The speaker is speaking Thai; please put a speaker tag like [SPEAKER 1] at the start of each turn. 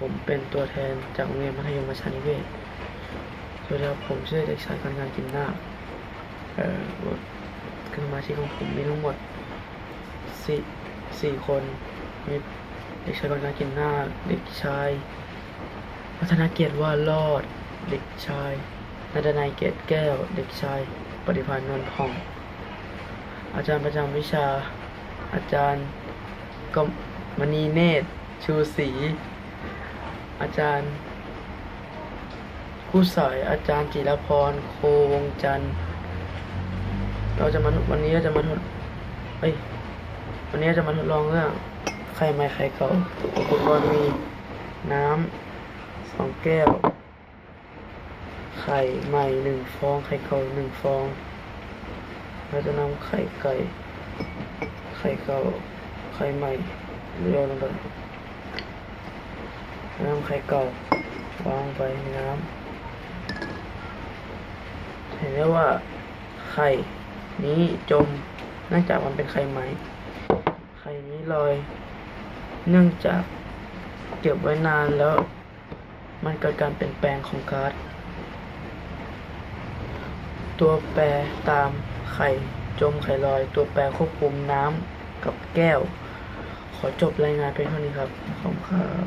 [SPEAKER 1] ผมเป็นตัวแทนจากโรงเรียนมัธยมประชานิเวศสวัสดีครับผมชื่อเด็กชายกรงานกินนาคเอ่อคือสมาชิกของผมมีทั้งหมดสี่สี่คนมีเด็กชายกรงานกินนาเด็กชายพัฒนาเกียรติว่ารอด เด็กชายนัดนายเกตแก้ว เด็กชายปฏิภาณนนท์ผ่อง อาจารย์ประจำวิชา อาจารย์กมณีเนตรชูศรี อาจารย์ผู้สอยอาจารย์จิรพรโควงจันทร์เราจะมาวันนี้เราจะมาทดเอ้ยวันนี้เราจะมาทดลองเรื่องไข่ใหม่ไข่เก่าอุปกรณ์มีน้ำสองแก้ว ไข่ใหม่หนึ่งฟอง ไข่เก่าหนึ่งฟอง เราจะนำไข่ไก่ ไข่เก่า ไข่ใหม่โยนลงไป นำไข่เก่าวางไปในน้ำเห็นได้ว่าไข่นี้จมเนื่องจากมันเป็นไข่ใหม ไข่นี้ลอย เนื่องจากเก็บไว้นานแล้ว มันเกิดการเปลี่ยนแปลงของก๊าซตัวแปรตามไข่จมไข่ลอย ตัวแปรควบคุมน้ำกับแก้ว ขอจบรายงานเพียงเท่านี้ครับ ขอบคุณครับ